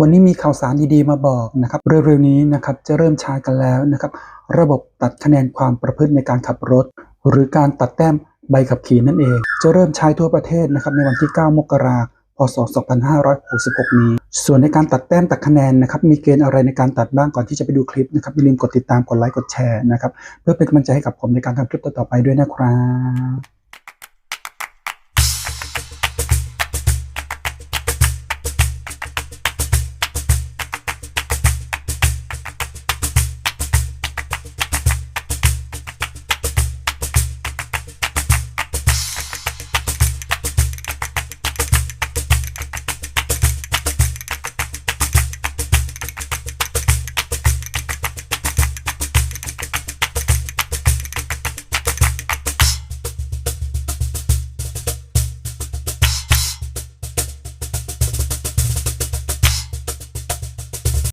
วันนี้มีข่าวสารดีๆมาบอกนะครับเร็วๆนี้นะครับจะเริ่มใช้กันแล้วนะครับ ระบบตัดคะแนนความประพฤติในการขับรถ หรือการตัดแต้มใบขับขี่นั่นเอง จะเริ่มใช้ทั่วประเทศนะครับในวันที่ 9 มกราคมพศ 2566 นี้ ส่วนในการตัดแต้มตัดคะแนนนะครับ มีเกณฑ์อะไรในการตัดบ้างก่อนที่จะไปดูคลิปนะครับอย่าลืมกดติดตามกดไลค์กดแชร์นะครับ เพื่อเป็นกำลังใจให้กับผมในการทำคลิปต่อๆไปด้วยนะครับ